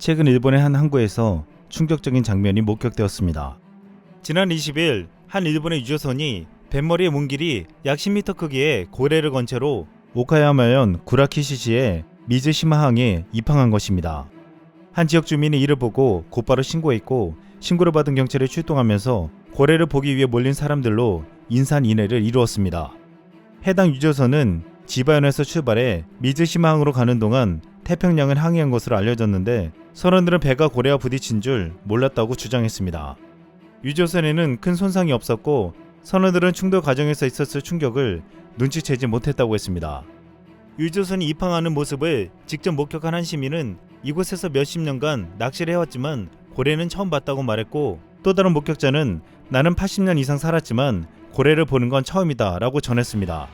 최근 일본의 한 항구에서 충격적인 장면이 목격되었습니다. 지난 20일 한 일본의 유조선이 뱃머리의 문길이 약 10m 크기의 고래를 건 채로 오카야마현 구라키시시의 미즈시마항에 입항한 것입니다. 한 지역 주민이 이를 보고 곧바로 신고했고 신고를 받은 경찰이 출동하면서 고래를 보기 위해 몰린 사람들로 인산인해를 이루었습니다. 해당 유조선은 지바현에서 출발해 미즈시마항으로 가는 동안 태평양을 항해한 것으로 알려졌는데 선원들은 배가 고래와 부딪힌 줄 몰랐다고 주장했습니다. 유조선에는 큰 손상이 없었고 선원들은 충돌 과정에서 있었을 충격을 눈치채지 못했다고 했습니다. 유조선이 입항하는 모습을 직접 목격한 한 시민은 이곳에서 몇십 년간 낚시를 해왔지만 고래는 처음 봤다고 말했고 또 다른 목격자는 나는 80년 이상 살았지만 고래를 보는 건 처음이다 라고 전했습니다.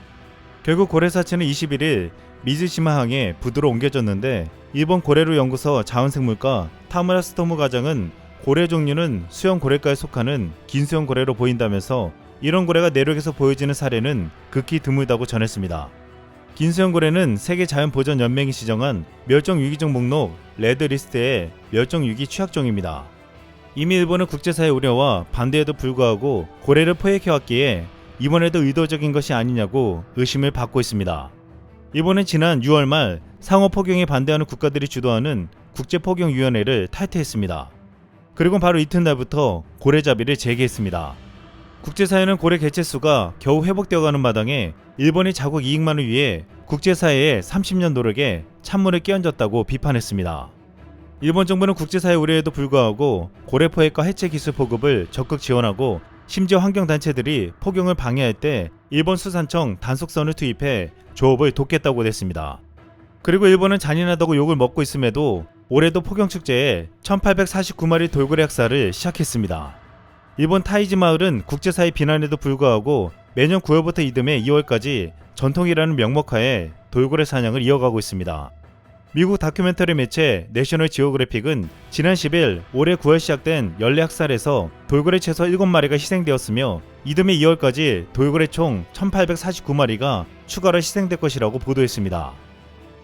결국 고래 사체는 21일 미즈시마항에 부두로 옮겨졌는데 일본 고래로 연구소 자원생물과 타무라 스토무 과장은 고래 종류는 수영 고래과에 속하는 긴수영 고래로 보인다면서 이런 고래가 내륙에서 보여지는 사례는 극히 드물다고 전했습니다. 긴수영 고래는 세계 자연 보전 연맹이 지정한 멸종 위기종 목록 레드 리스트의 멸종 위기 취약종입니다. 이미 일본은 국제사회 우려와 반대에도 불구하고 고래를 포획해왔기에 이번에도 의도적인 것이 아니냐고 의심을 받고 있습니다. 일본은 지난 6월 말 상어 포경에 반대하는 국가들이 주도하는 국제포경위원회를 탈퇴했습니다. 그리고 바로 이튿날부터 고래잡이를 재개했습니다. 국제사회는 고래 개체수가 겨우 회복되어가는 마당에 일본이 자국 이익만을 위해 국제사회의 30년 노력에 찬물을 끼얹었다고 비판했습니다. 일본 정부는 국제사회 우려에도 불구하고 고래 포획과 해체 기술 보급을 적극 지원하고 심지어 환경단체들이 포경을 방해할 때 일본 수산청 단속선을 투입해 조업을 돕겠다고 했습니다. 그리고 일본은 잔인하다고 욕을 먹고 있음에도 올해도 포경 축제에 1849마리 돌고래 학살을 시작했습니다. 일본 타이지 마을은 국제사회 비난에도 불구하고 매년 9월부터 이듬해 2월까지 전통이라는 명목하에 돌고래 사냥을 이어가고 있습니다. 미국 다큐멘터리 매체 내셔널 지오그래픽은 지난 10일 올해 9월 시작된 연례 학살에서 돌고래 최소 7마리가 희생되었으며 이듬해 2월까지 돌고래 총 1849마리가 추가로 희생될 것이라고 보도했습니다.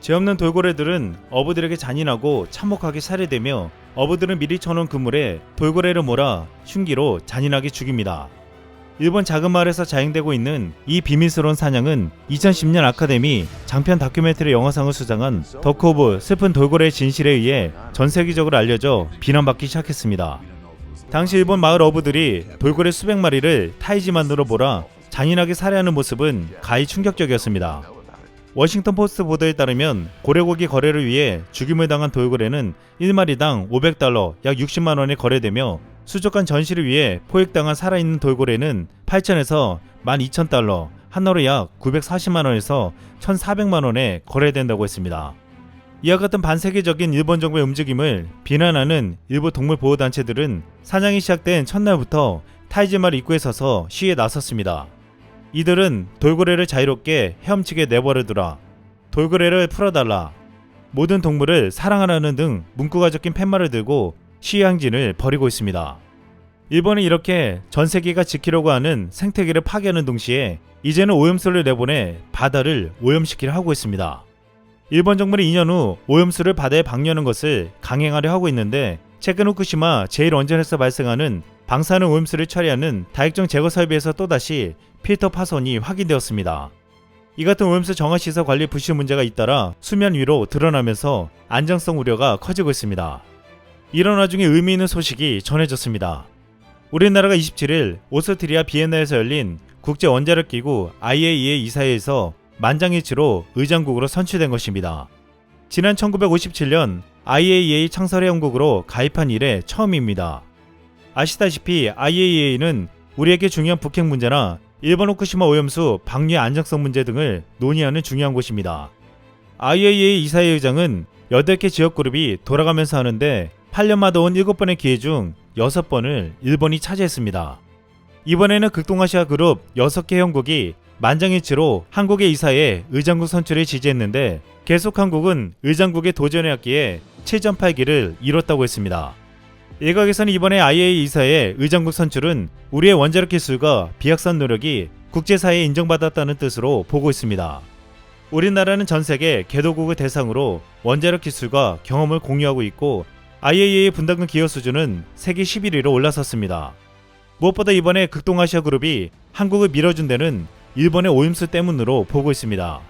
죄 없는 돌고래들은 어부들에게 잔인하고 참혹하게 살해되며 어부들은 미리 쳐놓은 그물에 돌고래를 몰아 흉기로 잔인하게 죽입니다. 일본 작은 마을에서 자행되고 있는 이 비밀스러운 사냥은 2010년 아카데미 장편 다큐멘터리 영화상을 수상한 더코브 슬픈 돌고래의 진실에 의해 전 세계적으로 알려져 비난받기 시작했습니다. 당시 일본 마을 어부들이 돌고래 수백 마리를 타이지만으로 몰아 잔인하게 살해하는 모습은 가히 충격적이었습니다. 워싱턴 포스트 보도에 따르면 고래고기 거래를 위해 죽임을 당한 돌고래는 1마리당 500달러 약 60만 원에 거래되며 수족관 전시를 위해 포획당한 살아있는 돌고래는 8천에서 12,000달러, 한화로 약 940만 원에서 1,400만 원에 거래된다고 했습니다. 이와 같은 반세계적인 일본 정부의 움직임을 비난하는 일부 동물 보호 단체들은 사냥이 시작된 첫날부터 타이즈마을 입구에 서서 시위에 나섰습니다. 이들은 돌고래를 자유롭게 헤엄치게 내버려두라. 돌고래를 풀어달라. 모든 동물을 사랑하라는 등 문구가 적힌 팻말을 들고 행진을 벌이고 있습니다. 일본은 이렇게 전 세계가 지키려고 하는 생태계를 파괴하는 동시에 이제는 오염수를 내보내 바다를 오염시키려 하고 있습니다. 일본 정부는 2년 후 오염수를 바다에 방류하는 것을 강행하려 하고 있는데 최근 후쿠시마 제1원전에서 발생하는 방사능 오염수를 처리하는 다액정 제거 설비에서 또다시 필터 파손이 확인되었습니다. 이 같은 오염수 정화시설 관리 부실 문제가 잇따라 수면 위로 드러나면서 안정성 우려가 커지고 있습니다. 이런 와중에 의미 있는 소식이 전해졌습니다. 우리나라가 27일 오스트리아 비엔나에서 열린 국제 원자력 기구 IAEA 이사회에서 만장일치로 의장국으로 선출된 것입니다. 지난 1957년 IAEA 창설회원국으로 가입한 이래 처음입니다. 아시다시피 IAEA는 우리에게 중요한 북핵 문제나 일본 후쿠시마 오염수 방류 안정성 문제 등을 논의하는 중요한 곳입니다. IAEA 이사회 의장은 8개 지역 그룹이 돌아가면서 하는데 8년마다 온 7번의 기회 중 6번을 일본이 차지했습니다. 이번에는 극동아시아 그룹 6개 회원국이 만장일치로 한국의 이사에 의장국 선출을 지지했는데 계속 한국은 의장국에 도전해왔기에 7.8기를 이뤘다고 했습니다. 일각에서는 이번에 IAEA 이사의 의장국 선출은 우리의 원자력 기술과 비약산 노력이 국제사회에 인정받았다는 뜻으로 보고 있습니다. 우리나라는 전 세계 개도국을 대상으로 원자력 기술과 경험을 공유하고 있고 IAEA 분담금 기여 수준은 세계 11위로 올라섰습니다. 무엇보다 이번에 극동아시아 그룹이 한국을 밀어준 데는 일본의 오염수 때문으로 보고 있습니다.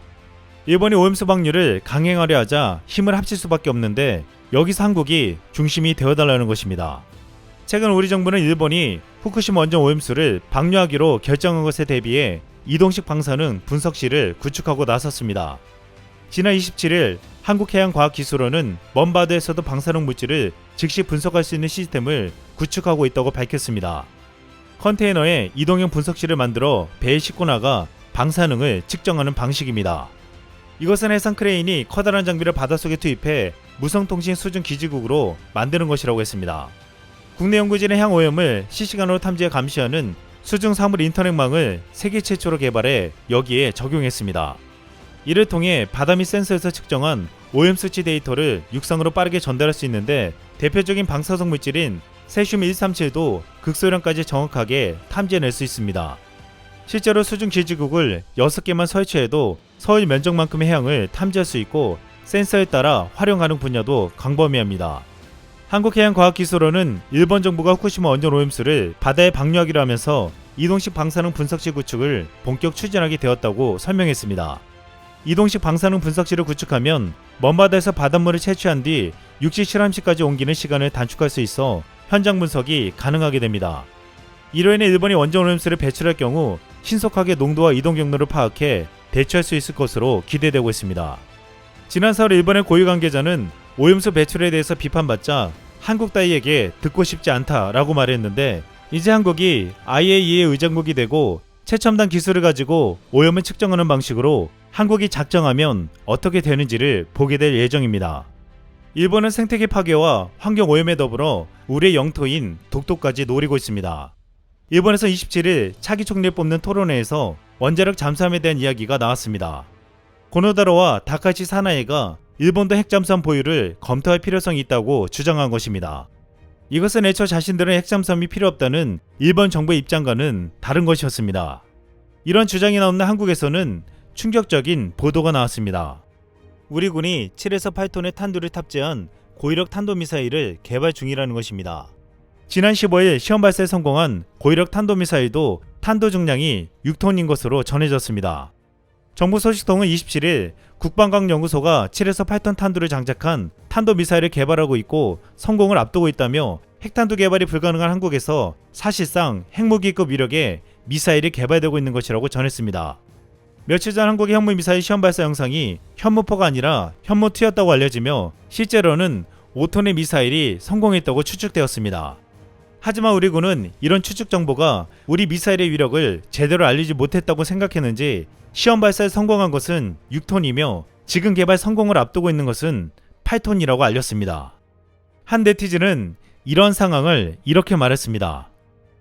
일본이 오염수 방류를 강행하려 하자 힘을 합칠 수밖에 없는데 여기서 한국이 중심이 되어달라는 것입니다. 최근 우리 정부는 일본이 후쿠시마 원전 오염수를 방류하기로 결정한 것에 대비해 이동식 방사능 분석실을 구축하고 나섰습니다. 지난 27일 한국해양과학기술원은 먼 바다에서도 방사능 물질을 즉시 분석할 수 있는 시스템을 구축하고 있다고 밝혔습니다. 컨테이너에 이동형 분석실을 만들어 배에 싣고 나가 방사능을 측정하는 방식입니다. 이것은 해상 크레인이 커다란 장비를 바닷속에 투입해 무성통신 수준 기지국으로 만드는 것이라고 했습니다. 국내 연구진의 향 오염을 실시간으로 탐지해 감시하는 수중 사물 인터넷망을 세계 최초로 개발해 여기에 적용했습니다. 이를 통해 바다 및 센서에서 측정한 오염 수치 데이터를 육상으로 빠르게 전달할 수 있는데 대표적인 방사성 물질인 세슘 137도 극소량까지 정확하게 탐지해낼 수 있습니다. 실제로 수중 기지국을 6개만 설치해도 서울 면적만큼의 해양을 탐지할 수 있고 센서에 따라 활용 가능 분야도 광범위합니다. 한국해양과학기술원은 일본 정부가 후쿠시마 원전 오염수를 바다에 방류하기로 하면서 이동식 방사능 분석실 구축을 본격 추진하게 되었다고 설명했습니다. 이동식 방사능 분석실을 구축하면 먼바다에서 바닷물을 채취한 뒤 육지 실험실까지 옮기는 시간을 단축할 수 있어 현장 분석이 가능하게 됩니다. 이로 인해 일본이 원전 오염수를 배출할 경우 신속하게 농도와 이동 경로를 파악해 대처할 수 있을 것으로 기대되고 있습니다. 지난 4월 일본의 고위 관계자는 오염수 배출에 대해서 비판받자 한국 따위에게 듣고 싶지 않다라고 말했는데 이제 한국이 IAEA 의장국이 되고 최첨단 기술을 가지고 오염을 측정하는 방식으로 한국이 작정하면 어떻게 되는지를 보게 될 예정입니다. 일본은 생태계 파괴와 환경 오염에 더불어 우리의 영토인 독도까지 노리고 있습니다. 일본에서 27일 차기 총리를 뽑는 토론회에서 원자력 잠수함에 대한 이야기가 나왔습니다. 고노다로와 다카시 사나이가 일본도 핵잠수함 보유를 검토할 필요성이 있다고 주장한 것입니다. 이것은 애초 자신들은 핵잠수함이 필요 없다는 일본 정부의 입장과는 다른 것이었습니다. 이런 주장이 나오는 한국에서는 충격적인 보도가 나왔습니다. 우리 군이 7에서 8톤의 탄두를 탑재한 고위력 탄도미사일을 개발 중이라는 것입니다. 지난 15일 시험 발사에 성공한 고위력 탄도미사일도 탄도 중량이 6톤인 것으로 전해졌습니다. 정부 소식통은 27일 국방과학연구소가 7에서 8톤 탄두를 장착한 탄도미사일을 개발하고 있고 성공을 앞두고 있다며 핵탄두 개발이 불가능한 한국에서 사실상 핵무기급 위력의 미사일이 개발되고 있는 것이라고 전했습니다. 며칠 전 한국의 현무 미사일 시험 발사 영상이 현무포가 아니라 현무2였다고 알려지며 실제로는 5톤의 미사일이 성공했다고 추측되었습니다. 하지만 우리 군은 이런 추측 정보가 우리 미사일의 위력을 제대로 알리지 못했다고 생각했는지 시험 발사에 성공한 것은 6톤이며 지금 개발 성공을 앞두고 있는 것은 8톤이라고 알렸습니다. 한 네티즌은 이런 상황을 이렇게 말했습니다.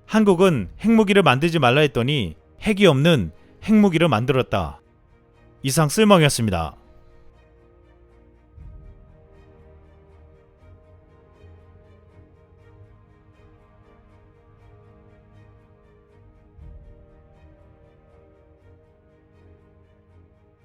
한국은 핵무기를 만들지 말라 했더니 핵이 없는 핵무기를 만들었다. 이상 쓸멍이었습니다.